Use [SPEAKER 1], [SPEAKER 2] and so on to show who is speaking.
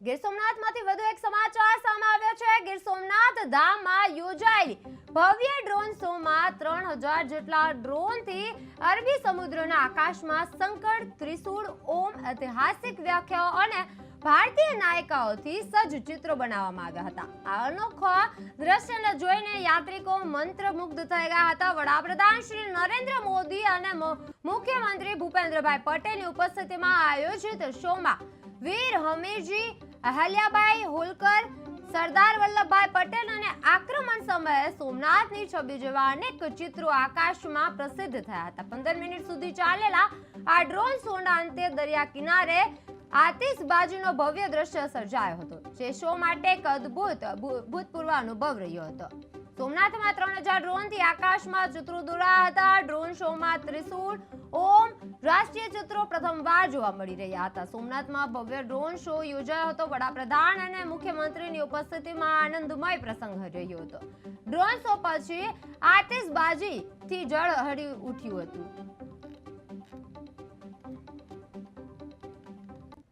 [SPEAKER 1] ગીર સોમનાથમાંથી વધુ એક સમાચાર સામે આવ્યો છે. ગીર સોમનાથ ધામમાં યોજાયેલી ભવ્ય ડ્રોન શોમાં ત્રણ હજાર જેટલા ડ્રોનથી અરબી સમુદ્રના આકાશમાં સંકટ, ત્રિશૂળ, ઓમ, ઐતિહાસિક વ્યાખ્યાઓ અને ભારતીય નાયિકાઓથી સજ્જ ચિત્રો બનાવવામાં આવ્યા હતા. આ અનોખા દ્રશ્યને જોઈને યાત્રિકો મંત્રમુગ્ધ થઈ ગયા હતા. વડાપ્રધાન શ્રી નરેન્દ્ર મોદી અને મુખ્યમંત્રી ભૂપેન્દ્રભાઈ પટેલની ઉપસ્થિતિમાં આયોજિત શોમાં વીર હમીરજી અહલ્યાબાઈ હોલકર, સરદાર વલ્લભભાઈ પટેલ અને આક્રમણ સમયે સોમનાથની છબી જેવા અનેક ચિત્રો આકાશમાં પ્રસિદ્ધ થયા હતા. પંદર મિનિટ સુધી ચાલેલા આ ડ્રોન શોના અંતે દરિયા કિનારે આતિશબાજીનો ભવ્ય દ્રશ્ય સર્જાયો હતો, જે શો માટે એક અદ્ભુત ભૂતપૂર્વ અનુભવ રહ્યો હતો. સોમનાથમાં ત્રણ હજાર ડ્રોનથી આકાશમાં ચિત્રો દોરાયા હતા. ડ્રોન શોમાં ત્રિશૂળ, ઓમ ચિત્રો પ્રથમવાર જોવા મળી રહ્યા હતા. સોમનાથમાં ભવ્ય ડ્રોન શો યોજાયો હતો. વડાપ્રધાન અને મુખ્યમંત્રીની ઉપસ્થિતિમાં આનંદમય પ્રસંગ રહ્યો હતો. ડ્રોન શો પછી આતિશબાજીથી જળ હળી ઉઠ્યું હતું.